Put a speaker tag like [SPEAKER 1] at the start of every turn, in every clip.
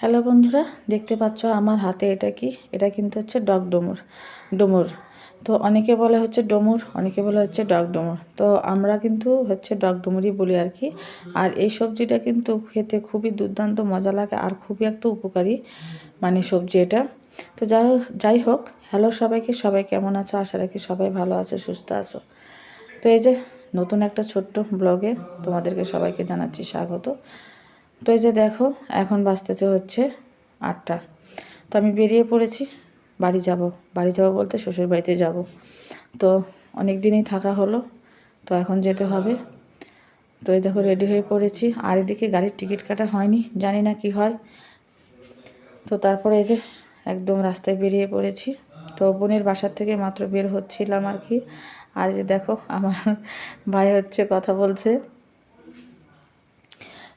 [SPEAKER 1] Hello বন্ধুরা, দেখতে পাচ্ছ আমার হাতে এটা কি? এটা কিন্তু হচ্ছে ডগ ডোমুর ডোমুর। তো অনেকে বলে হচ্ছে ডোমুর, অনেকে বলে হচ্ছে ডগ ডোমুর। তো আমরা কিন্তু হচ্ছে ডগ ডোমুরই বলি আর কি। আর এই সবজিটা কিন্তু খেতে খুবই দুর্দান্ত, মজা লাগে আর খুবই একটা উপকারী মানে সবজি এটা। তো যাই যাই হোক, হ্যালো সবাইকে, সবাই কেমন আছো? আশা রাখি সবাই ভালো আছো, সুস্থ আছো। তো এই যে নতুন একটা ছোট্ট ব্লগে তোমাদেরকে সবাইকে জানাচ্ছি স্বাগত। তো এই যে দেখো, এখন বাঁচতেছে হচ্ছে আটটা। তো আমি বেরিয়ে পড়েছি, বাড়ি যাব। বাড়ি যাব বলতে শ্বশুর বাড়িতে যাব। তো অনেক দিনই থাকা হলো, তো এখন যেতে হবে। তো এই দেখো রেডি হয়ে পড়েছি। আর এদিকে গাড়ির টিকিট কাটা হয়নি, জানি না কি হয়। তো তারপরে এই যে একদম রাস্তায় বেরিয়ে পড়েছি। তো বোনের বাসার থেকে মাত্র বের হচ্ছিলাম আর কি। আর যে দেখো, আমার ভাই হচ্ছে কথা বলছে।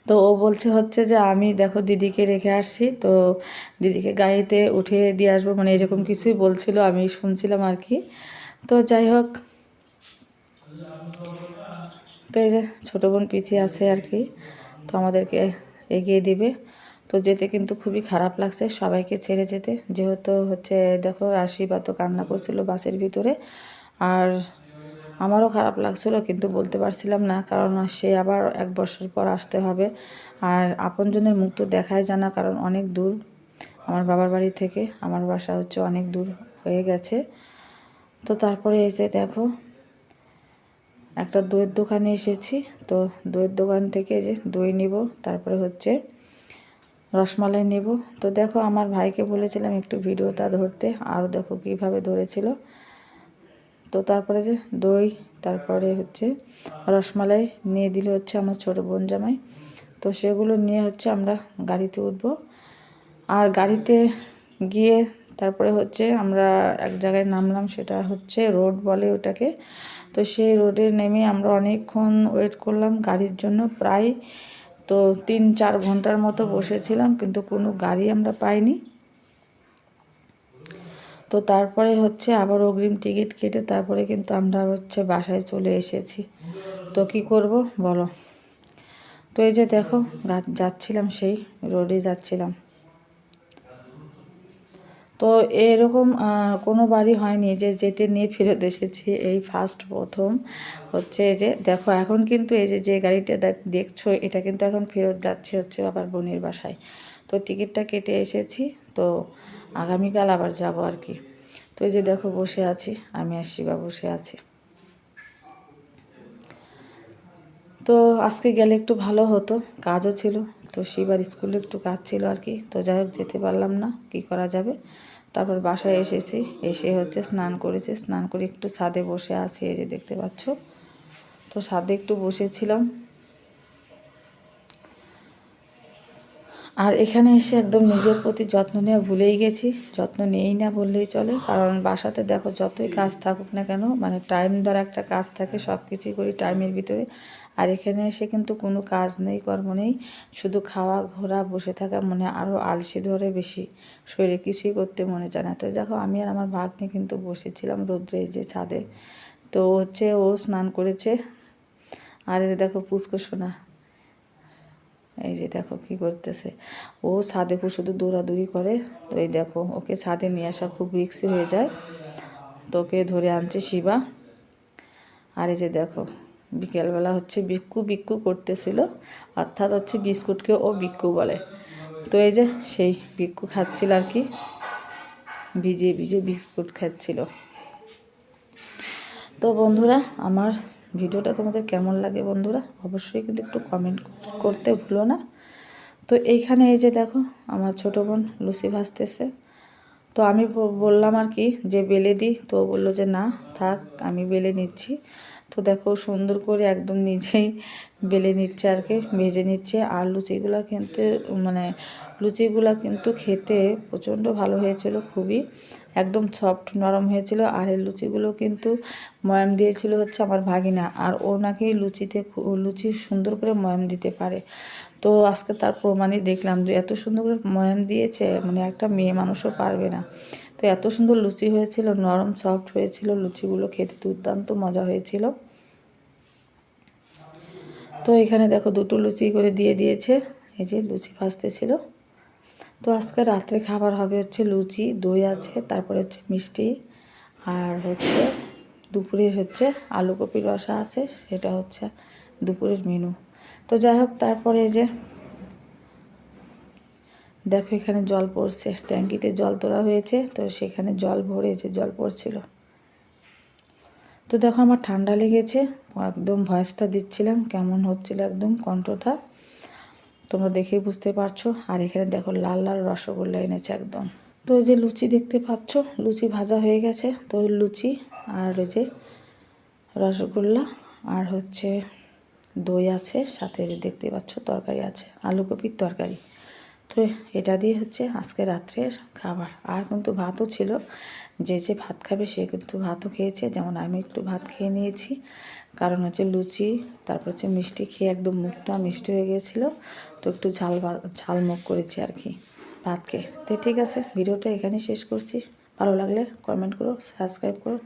[SPEAKER 1] তো ও বলছে হচ্ছে যে আমি দেখো দিদিকে রেখে আসছি, তো দিদিকে গাড়িতে উঠে দিয়ে আসব মানে এরকম কিছুই বলছিল, আমি শুনছিলাম আর কি। তো যাই হোক, তো এই যে ছোটো বোন পিছিয়ে আছে আর কি, তো আমাদেরকে এগিয়ে দিবে। তো যেতে কিন্তু খুবই খারাপ লাগছে সবাইকে ছেড়ে যেতে, যেহেতু হচ্ছে দেখো আশীর্বাদ তো কান্না করছিল বাসের ভিতরে, আর আমারও খারাপ লাগছিল, কিন্তু বলতে পারছিলাম না, কারণ সে আবার এক বছর পর আসতে হবে। আর আপনজনের মুখ তো দেখাই জানা কারণ অনেক দূর। আমার বাবার বাড়ি থেকে আমার বাসা হচ্ছে অনেক দূর হয়ে গেছে। তো তারপরে এসে দেখো, একটা দইয়ের দোকানে এসেছি। তো দইয়ের দোকান থেকে যে দই নিব, তারপরে হচ্ছে রসমালাই নেব। তো দেখো, আমার ভাইকে বলেছিলাম একটু ভিডিওটা ধরতে, আরও দেখো কীভাবে ধরেছিল। তো তারপরে যে দই, তারপরে হচ্ছে রসমালাই নিয়ে দিলে হচ্ছে আমার ছোটো বোন জামাই। তো সেগুলো নিয়ে হচ্ছে আমরা গাড়িতে উঠবো। আর গাড়িতে গিয়ে তারপরে হচ্ছে আমরা এক জায়গায় নামলাম, সেটা হচ্ছে রোড বলে ওটাকে। তো সেই রোডে নেমে আমরা অনেকক্ষণ ওয়েট করলাম গাড়ির জন্য প্রায় তো তিন চার ঘণ্টার মতো বসেছিলাম, কিন্তু কোনো গাড়ি আমরা পাইনি। তো তারপরে হচ্ছে আবার অগ্রিম টিকিট কেটে তারপরে কিন্তু আমরা হচ্ছে বাসায় চলে এসেছি। তো কি করব বলো? তো এই যে দেখো যাচ্ছিলাম সেই রোডে যাচ্ছিলাম। তো এরকম কোনো বাড়ি হয়নি যে যেতে নিয়ে ফেরত এসেছি। এই ফার্স্ট প্রথম হচ্ছে যে দেখো, এখন কিন্তু এই যে যে গাড়িটা দেখছ, এটা কিন্তু এখন ফেরত যাচ্ছে হচ্ছে আবার বোনের বাসায়। তো টিকিটটা কেটে এসেছি। তো আগামীকাল আবার যাব আর কি। তো এই যে দেখো বসে আছি, আমি আর শিবা বসে আছি। তো আজকে গেলে একটু ভালো হতো, কাজও ছিল, তো শিবার স্কুলে একটু কাজ ছিল আর কি। তো যাই হোক, যেতে পারলাম না, কি করা যাবে? তারপর বাসায় এসেছি, এসে হচ্ছে স্নান করেছে, স্নান করে একটু ছাদে বসে আছি, এই যে দেখতে পাচ্ছ। তো ছাদে একটু বসেছিলাম আর এখানে এসে একদম নিজের প্রতি যত্ন নেওয়া ভুলেই গেছি। যত্ন নেই না বললেই চলে। কারণ বাসাতে দেখো যতই কাজ থাকুক না কেন মানে টাইম ধর একটা কাজ থাকে সব কিছুই করি টাইমের ভিতরে। আর এখানে এসে কিন্তু কোনো কাজ নেই, কর্ম নেই। শুধু খাওয়া, ঘোরা, বসে থাকা, মনে আরও আলসি ধরে বেশি। শরীরে কিছুই করতে মনে চায় না। তো দেখো আমি আর আমার ভাগ্নে কিন্তু বসেছিলাম রোদ্রে যে ছাদে। তো হচ্ছে ও স্নান করেছে। আর দেখো পুষ্কর সোনা। এই যে দেখো কি করতেছে। ও ছাদে শুধু দৌড়াদৌড়ি করে। তো এই দেখো, ওকে ছাদে নিয়ে আসা খুব রিক্সি হয়ে যায়। তো ওকে ধরে আনছে শিবা। আর এই যে দেখো, বিকেলবেলা হচ্ছে বিক্কু বিক্কু করতেছিল। অর্থাৎ হচ্ছে বিস্কুটকে ও বিক্কু বলে। তো এই যে সেই বিক্কু খাচ্ছিল আর কি। ভিজিয়ে ভিজিয়ে বিস্কুট খাচ্ছিল। তো বন্ধুরা, আমার ভিডিওটা তোমাদের কেমন লাগে বন্ধুরা? অবশ্যই কিন্তু একটু কমেন্ট করতে ভুলো না। তো এইখানে এই যে দেখো, আমার ছোটো বোন লুচি ভাজতেছে। তো আমি বললাম আর কি যে বেলে দিই তো বলল যে না, থাক, আমি বেলে নিচ্ছি। তো দেখো, সুন্দর করে একদম নিজেই বেলে নিচ্ছে আর কি, ভেজে নিচ্ছে। আর লুচিগুলো কিন্তু মানে লুচিগুলো কিন্তু খেতে প্রচণ্ড ভালো হয়েছিল খুবই। একদম সফট নরম হয়েছিল। আর এই লুচিগুলো কিন্তু ময়াম দিয়েছিল হচ্ছে আমার ভাগিনা। আর ও নাকি লুচিতে লুচি সুন্দর করে ময়াম দিতে পারে। তো আজকে তার প্রমাণই দেখলাম যে এত সুন্দর করে ময়াম দিয়েছে মানে একটা মেয়ে মানুষও পারবে না। তো এত সুন্দর লুচি হয়েছিল, নরম সফট হয়েছিল, লুচিগুলো খেতে দুর্দান্ত মজা হয়েছিল। তো এখানে দেখো দুটো লুচি করে দিয়ে দিয়েছে। এই যে লুচি ভাজতে ছিল তো আজকে রাত্রে খাবার হবে হচ্ছে লুচি, দই আছে, তারপরে হচ্ছে মিষ্টি, আর হচ্ছে দুপুরের হচ্ছে আলু কপির রসা আছে, সেটা হচ্ছে দুপুরের মেনু তো যাই হোক, তারপরে যে দেখো এখানে জল পড়ছে, ট্যাঙ্কিতে জল তোলা হয়েছে, তো সেখানে জল ভরে যে জল পড়ছিল। তো দেখো আমার ঠান্ডা লেগেছে, একদম ভয়েসটা দিচ্ছিলাম, কেমন হচ্ছিল একদম কণ্ঠটা। তোমরা দেখেই বুঝতে পারছ। আর এখানে দেখো লাল লাল রসগোল্লা এনেছে একদম। তো এই যে লুচি দেখতে পাচ্ছ, লুচি ভাজা হয়ে গেছে। তো ওই লুচি আর ওই যে রসগোল্লা আর হচ্ছে দই আছে, সাথে যে দেখতে পাচ্ছ তরকারি আছে, আলু কপির তরকারি। তো এটা দিয়ে হচ্ছে আজকে রাত্রের খাবার। আর কিন্তু ভাতও ছিল। যে যে ভাত খাবে সে কিন্তু ভাতও খেয়েছে। যেমন আমি একটু ভাত খেয়ে নিয়েছি। কারণ হচ্ছে লুচি, তারপর হচ্ছে মিষ্টি খেয়ে একদম মুখটা মিষ্টি হয়ে গিয়েছিল। তো একটু ঝাল ঝাল মুখ করেছি আর কি ভাতকে। তো ঠিক আছে, ভিডিওটা এখানেই শেষ করছি। ভালো লাগলে কমেন্ট করো সাবস্ক্রাইব করো